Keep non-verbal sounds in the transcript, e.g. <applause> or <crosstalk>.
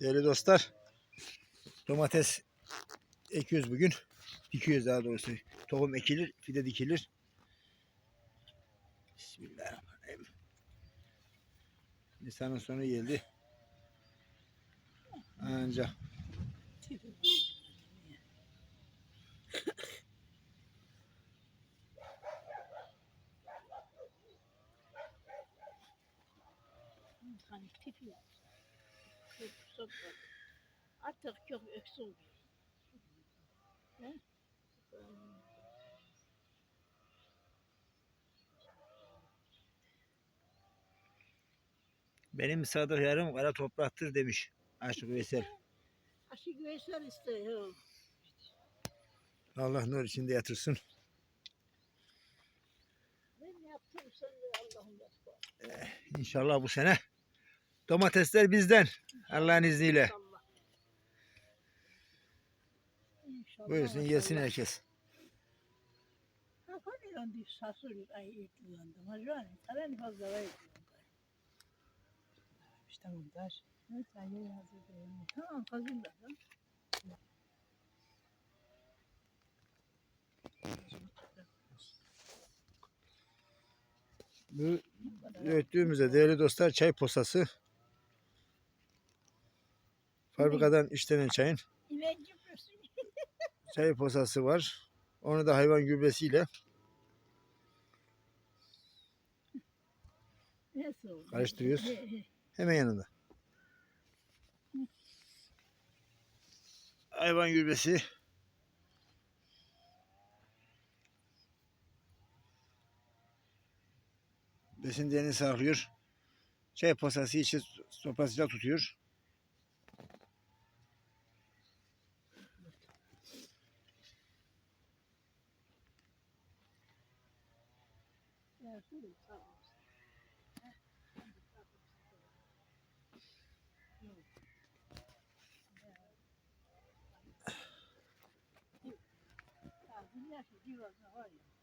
Değerli dostlar, domates ekiyoruz bugün. Dikiyoruz daha doğrusu. Tohum ekilir, fide dikilir. Bismillahirrahmanirrahim. Nisan'ın sonu geldi. Anca Hani tipi yok. Çok Artık çok öksü oluyor. Ne? benim sadık yarım kara topraktır demiş Aşık Veysel. Aşı güveysel işte. yok. Allah nur içinde yatırsın. Ben yaptım sen de Allah'ım yaptı. İnşallah bu sene domatesler bizden. Allah'ın izniyle. İnşallah. İnşallah. Buyursun yesin herkes. Tamam hazırladım. Bu öğüttüğümüzde değerli dostlar çay posası. Fabrikadan işlenen çayın <laughs> çay posası var. Onu da hayvan gübresiyle? Karıştırıyoruz. He, <laughs> he. hemen yanında. Hayvan gübresi. Besin değerini sağlıyor. Çay posası içi sopasıyla tutuyor. 啊，今年手机个是好的。